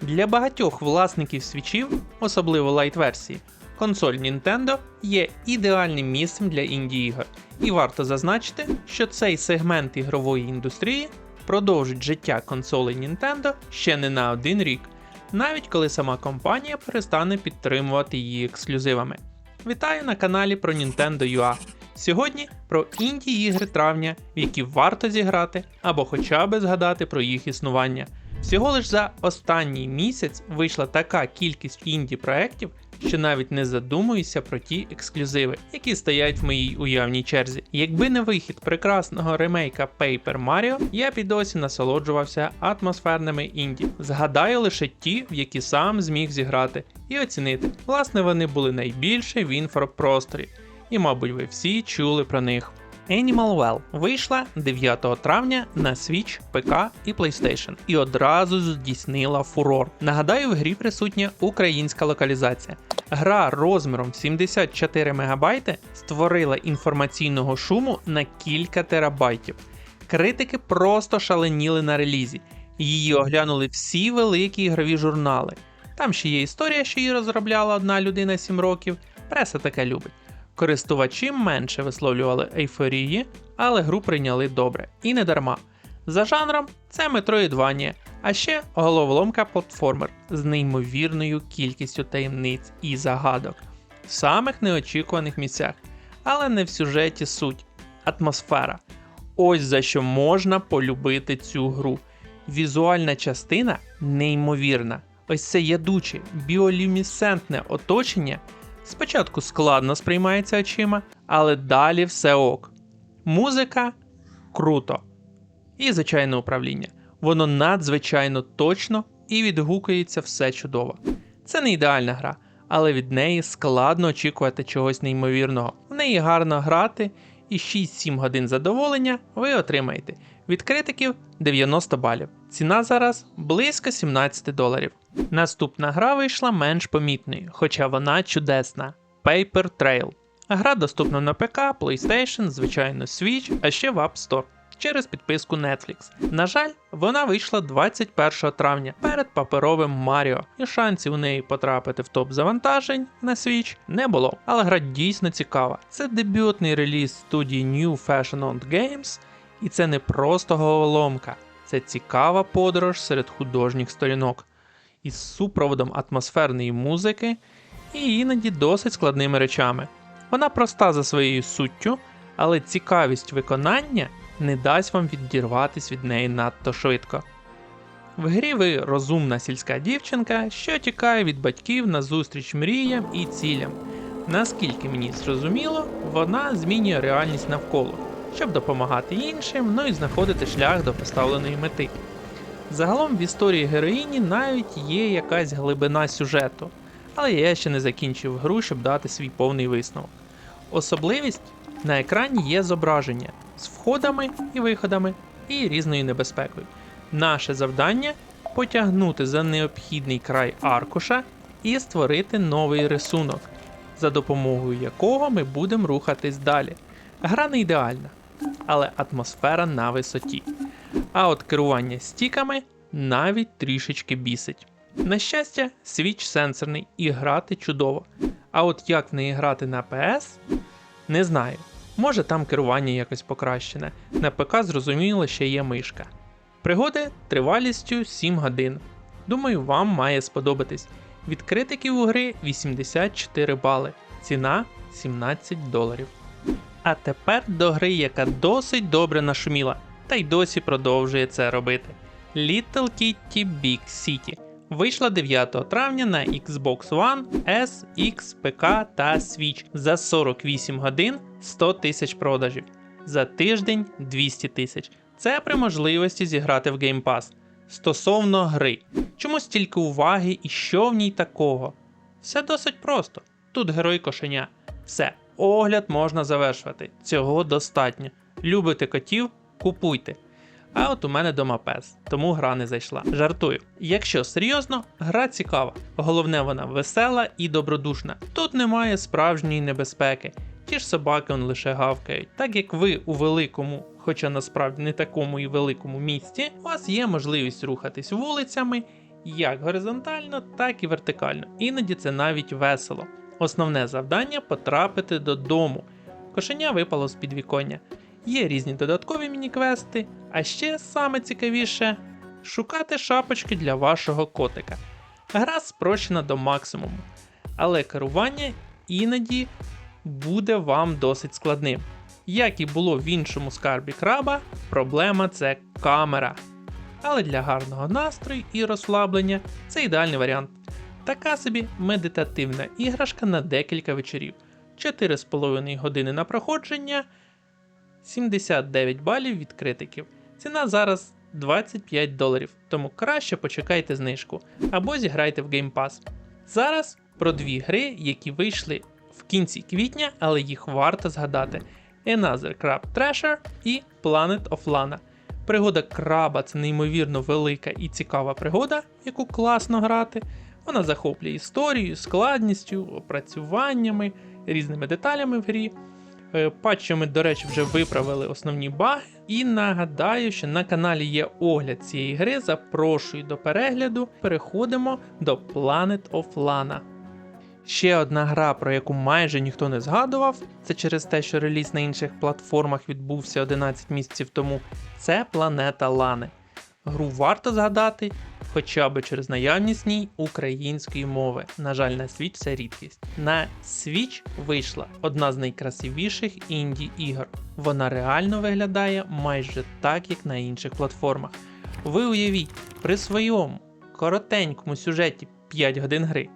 Для багатьох власників свічів, особливо лайт-версії, консоль Nintendo є ідеальним місцем для інді-ігор. І варто зазначити, що цей сегмент ігрової індустрії продовжить життя консолей Nintendo ще не на один рік, навіть коли сама компанія перестане підтримувати її ексклюзивами. Вітаю на каналі про Nintendo UA. Сьогодні про інді ігри травня, в які варто зіграти або хоча б згадати про їх існування. Всього лиш за останній місяць вийшла така кількість інді проєктів, що навіть не задумуюся про ті ексклюзиви, які стоять в моїй уявній черзі. Якби не вихід прекрасного ремейка Paper Mario, я б і досі насолоджувався атмосферними інді. Згадаю лише ті, в які сам зміг зіграти і оцінити. Власне, вони були найбільше в інфопросторі, і, мабуть, ви всі чули про них. Animal Well вийшла 9 травня на Switch, ПК і PlayStation і одразу здійснила фурор. Нагадаю, в грі присутня українська локалізація. Гра розміром 74 МБ створила інформаційного шуму на кілька терабайтів. Критики просто шаленіли на релізі. Її оглянули всі великі ігрові журнали. Там ще є історія, що її розробляла одна людина 7 років. Преса таке любить. Користувачі менше висловлювали ейфорії, але гру прийняли добре. І не дарма. За жанром це Metroidvania, а ще головоломка платформер з неймовірною кількістю таємниць і загадок в самих неочікуваних місцях, але не в сюжеті суть, атмосфера. Ось за що можна полюбити цю гру. Візуальна частина неймовірна. Ось це ядуче, біолюмісцентне оточення спочатку складно сприймається очима, але далі все ок. Музика круто. І звичайне управління. Воно надзвичайно точно і відгукується все чудово. Це не ідеальна гра, але від неї складно очікувати чогось неймовірного. В неї гарно грати, і 6-7 годин задоволення ви отримаєте. Від критиків 90 балів. Ціна зараз близько 17 доларів. Наступна гра вийшла менш помітною, хоча вона чудесна. Paper Trail. Гра доступна на ПК, PlayStation, звичайно, Switch, а ще в App Store через підписку Netflix. На жаль, вона вийшла 21 травня перед паперовим Маріо, і шансів у неї потрапити в топ завантажень на Switch не було. Але гра дійсно цікава. Це дебютний реліз студії New Fashion Fashioned Games, і це не просто головоломка, це цікава подорож серед художніх сторінок із супроводом атмосферної музики і іноді досить складними речами. Вона проста за своєю суттю, але цікавість виконання не дасть вам відірватись від неї надто швидко. В грі ви розумна сільська дівчинка, що тікає від батьків на зустріч мріям і цілям. Наскільки мені зрозуміло, вона змінює реальність навколо, щоб допомагати іншим, ну і знаходити шлях до поставленої мети. Загалом в історії героїні навіть є якась глибина сюжету, але я ще не закінчив гру, щоб дати свій повний висновок. Особливість на екрані є зображення з входами і виходами і різною небезпекою. Наше завдання потягнути за необхідний край аркуша і створити новий рисунок, за допомогою якого ми будемо рухатись далі. Гра не ідеальна, але атмосфера на висоті. А от керування стіками навіть трішечки бісить. На щастя, свіч сенсорний і грати чудово. А от як в неї грати на PS, не знаю. Може там керування якось покращене. На ПК зрозуміло, ще є мишка. Пригоди тривалістю 7 годин. Думаю, вам має сподобатись. Від критиків у гри 84 бали, ціна 17 доларів. А тепер до гри, яка досить добре нашуміла, та й досі продовжує це робити. Little Kitty Big City вийшла 9 травня на Xbox One, S, X, ПК та Switch за 48 годин 100 тисяч продажів, за тиждень 200 тисяч. Це при можливості зіграти в Game Pass. Стосовно гри, чому стільки уваги і що в ній такого? Все досить просто. Тут герой кошеня. Все, огляд можна завершувати. Цього достатньо. Любите котів? Купуйте. А от у мене дома пес, тому гра не зайшла. Жартую. Якщо серйозно, гра цікава. Головне, вона весела і добродушна. Тут немає справжньої небезпеки. Ті ж собаки он лише гавкають. Так як ви у великому, хоча насправді не такому і великому місті, у вас є можливість рухатись вулицями як горизонтально, так і вертикально. Іноді це навіть весело. Основне завдання потрапити додому. Кошеня випало з підвіконня. Є різні додаткові міні-квести, а ще саме цікавіше шукати шапочки для вашого котика. Гра спрощена до максимуму, але керування іноді буде вам досить складним. Як і було в іншому скарбі краба, проблема це камера. Але для гарного настрою і розслаблення це ідеальний варіант. Така собі медитативна іграшка на декілька вечорів. 4,5 години на проходження, 79 балів від критиків. Ціна зараз 25 доларів, тому краще почекайте знижку або зіграйте в Game Pass. Зараз про дві гри, які вийшли в кінці квітня, але їх варто згадати: Another Crab Treasure і Planet of Lana. Пригода краба це неймовірно велика і цікава пригода, яку класно грати. Вона захоплює історією, складністю, опрацюваннями, різними деталями в грі. Е, Патчами, до речі, вже виправили основні баги. І нагадаю, що на каналі є огляд цієї гри. Запрошую до перегляду. Переходимо до Planet of Lana. Ще одна гра, про яку майже ніхто не згадував, це через те, що реліз на інших платформах відбувся 11 місяців тому. Це Планета Лани. Гру варто згадати, хоча б через наявність ній української мови. На жаль, на Switch це рідкість. На Switch вийшла одна з найкрасивіших інді ігор. Вона реально виглядає майже так, як на інших платформах. Ви уявіть, при своєму коротенькому сюжеті 5 годин гри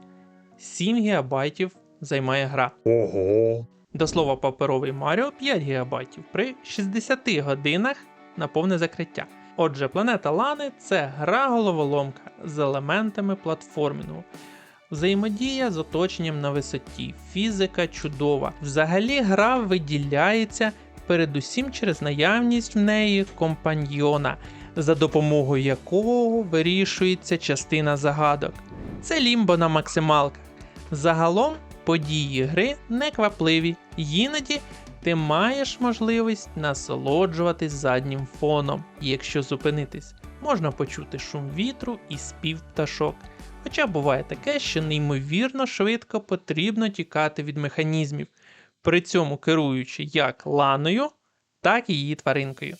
7 ГБ займає гра. Ого. До слова, паперовий Маріо 5 ГБ при 60 годинах на повне закриття. Отже, планета Лани це гра головоломка з елементами платформінгу. Взаємодія з оточенням на висоті, фізика чудова. Взагалі гра виділяється передусім через наявність в неї компаньйона, за допомогою якого вирішується частина загадок. Це лімбо на максималках. Загалом події гри неквапливі, іноді ти маєш можливість насолоджуватись заднім фоном. І якщо зупинитись, можна почути шум вітру і спів пташок. Хоча буває таке, що неймовірно швидко потрібно тікати від механізмів, при цьому керуючи як ланою, так і її тваринкою.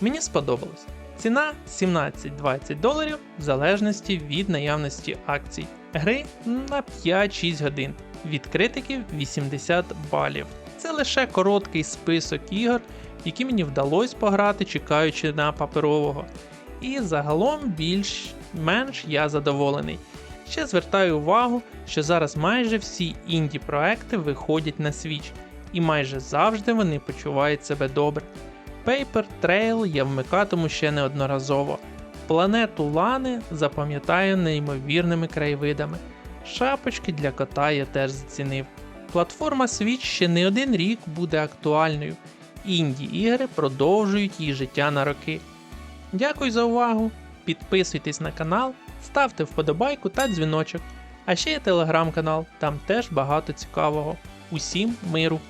Мені сподобалось. Ціна 17-20 доларів в залежності від наявності акцій. Гри на 5-6 годин. Від критиків 80 балів. Це лише короткий список ігор, які мені вдалося пограти, чекаючи на паперового. І загалом більш-менш я задоволений. Ще звертаю увагу, що зараз майже всі інді проекти виходять на Switch, і майже завжди вони почувають себе добре. Paper Trail я вмикатиму ще неодноразово. Планету Лани запам'ятаю неймовірними краєвидами. Шапочки для кота я теж зацінив. Платформа Switch ще не один рік буде актуальною. Інді ігри продовжують її життя на роки. Дякую за увагу! Підписуйтесь на канал, ставте вподобайку та дзвіночок. А ще є телеграм-канал, там теж багато цікавого. Усім миру!